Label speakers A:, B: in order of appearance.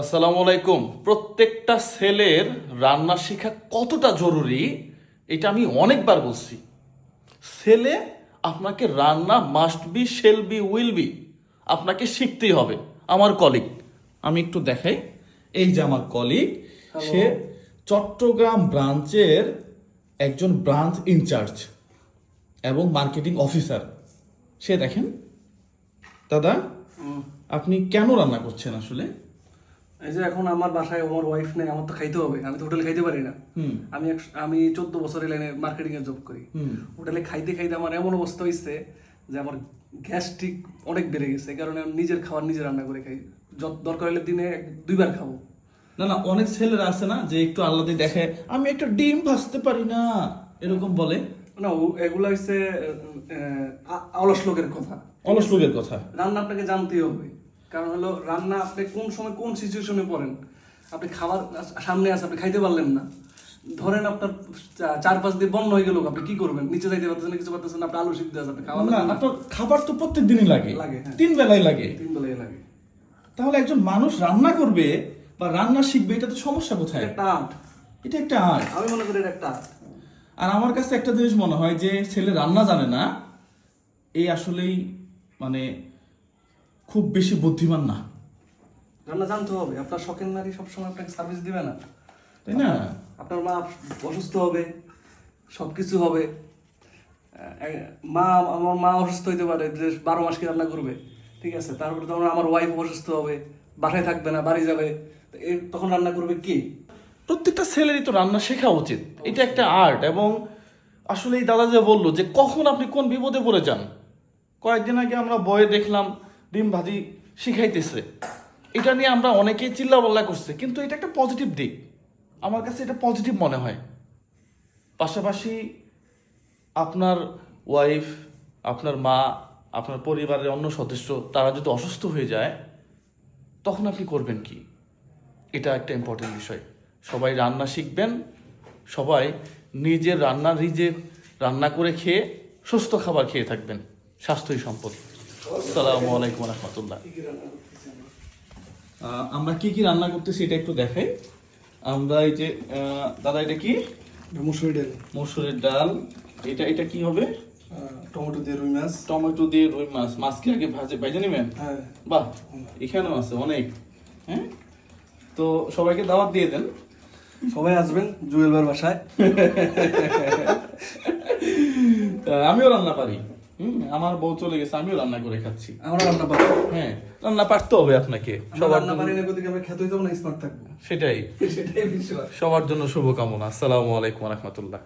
A: আসসালামু আলাইকুম। প্রত্যেকটা ছেলের রান্না শেখা কতটা জরুরি এটা আমি অনেকবার বলছি। ছেলে আপনাকে রান্না must be shall be will be আপনাকে শিখতেই হবে। আমার কলিগ আমি একটু দেখাই। এই যে আমার কলিগ সে চট্টগ্রাম ব্রাঞ্চের একজন ব্রাঞ্চ ইনচার্জ এবং মার্কেটিং অফিসার সে দেখেন দাদা আপনি কেন রান্না করছেন আসলে?
B: এই যে এখন আমার বাসায় আমার ওয়াইফ নেই আমার তো খাইতে হবে আমি তো হোটেলে খাইতে পারি না। আমি আমি চোদ্দ বছরের লাইনে মার্কেটিং এর জব করি। হোটেলে খাইতে খাইতে আমার এমন অবস্থা হয়েছে যে আমার গ্যাস্ট্রিক অনেক বেড়ে গেছে এই কারণে আমি নিজের খাবার নিজে রান্না করে খাই। দরকার হলে দিনে দুইবার খাব।
A: না না অনেক ছেলেরা আছে না যে একটু আল্লাদি দেখে আমি একটা ডিম ভাজতে পারি না এরকম বলে।
B: না এগুলা হচ্ছে অলস লোকের কথা।
A: অলস লোকের কথা।
B: রান্না আপনাকে জানতেই হবে। কারণ হলো রান্না আপনি কোন সময় কোন সিচুয়েশনে পড়েন? আপনি খাবার সামনে আছে আপনি খাইতে পারলেন না। ধরেন আপনার চার পাঁচ দিয়ে বন্ধ হয়ে গেল আপনি কি করবেন? নিচে যাইতে পারতেছেন না, কিছু পারতেছেন আপনি আলু সিদ্ধ আছে আপনি
A: না আপনার খাবার তো প্রত্যেক দিনই লাগে।
B: লাগে, হ্যাঁ।
A: তিন বেলায় লাগে।
B: তিন বেলায় লাগে।
A: তাহলে একজন মানুষ রান্না করবে বা রান্না শিখবে এটা তো সমস্যা কোথায়?
B: একটা আর্ট।
A: এটা একটা আর্ট।
B: আমি মনে করি এটা একটা art।
A: আর আমার কাছে একটা জিনিস মনে হয় যে ছেলে রান্না জানে না এই আসলেই মানে খুব বেশি বুদ্ধিমান না।
B: রান্না জানতে হবে। আপনার শখের নারী সবসময় আপনাকে সার্ভিস দিবে না।
A: তাই না?
B: আপনার মা অসুস্থ হবে সবকিছু হবে। মা আমার মা অসুস্থ হইতে পারে যে বারো মাস কি রান্না করবে ঠিক আছে? তারপরে তখন আমার ওয়াইফ অসুস্থ হবে বাসায় থাকবে না বাড়ি যাবে। এ- তখন রান্না করবে কি?
A: প্রত্যেকটা ছেলেরই তো রান্না শেখা উচিত। এটা একটা আর্ট এবং আসলে এই দাদা যে বলল যে কখন আপনি কোন বিপদে পড়ে যান। কয়েকদিন আগে আমরা বয়ে দেখলাম ডিম ভাজি শিখাইতেছে। এটা নিয়ে আমরা অনেকেই চিল্লাপাল্লা করছে, কিন্তু এটা একটা পজিটিভ দিক। আমার কাছে এটা পজিটিভ মনে হয়। পাশাপাশি আপনার ওয়াইফ আপনার মা, আপনার পরিবারের অন্য সদস্য, তারা যদি অসুস্থ হয়ে যায়, তখন আপনি করবেন কি? এটা একটা ইম্পর্টেন্ট বিষয়। সবাই রান্না শিখবেন, সবাই নিজের রান্না নিজে রান্না করে খেয়ে সুস্থ খাবার খেয়ে থাকবেন, স্বাস্থ্যই সম্পদ। আসসালামু আলাইকুম রহমতুল্লাহ। আমরা কি কি রান্না করতেছি এটা একটু দেখাই। আমরা এই যে দাদা এটা কি?
B: মুসুরি ডাল।
A: মসুরের ডাল। এটা এটা কি হবে?
B: টমেটো দিয়ে রুই মাছ।
A: টমেটো দিয়ে রুই মাছ। মাছ কি আগে ভাজে ভাজে নেবেন?
B: হ্যাঁ।
A: বাহ এখানেও আছে অনেক। হ্যাঁ? তো সবাইকে দাওয়াত দিয়ে দেন।
B: সবাই আসবেন জুয়েল ভাইয়ের বাসায়।
A: আমিও রান্না পারি। হুম আমার বউ চলে গেছে আমিও রান্না করে খাচ্ছি।
B: আমরা রান্না পারি
A: হ্যাঁ রান্না পারতে হবে আপনাকে। সবার
B: রান্না
A: জন্য-
B: পারি না আমরা খেতে যাব না স্মার্ট থাকব।
A: সেটাই।
B: সেটাই বিষয়।
A: সবার জন্য শুভকামনা। আসসালামু আলাইকুম রহমতুল্লাহ।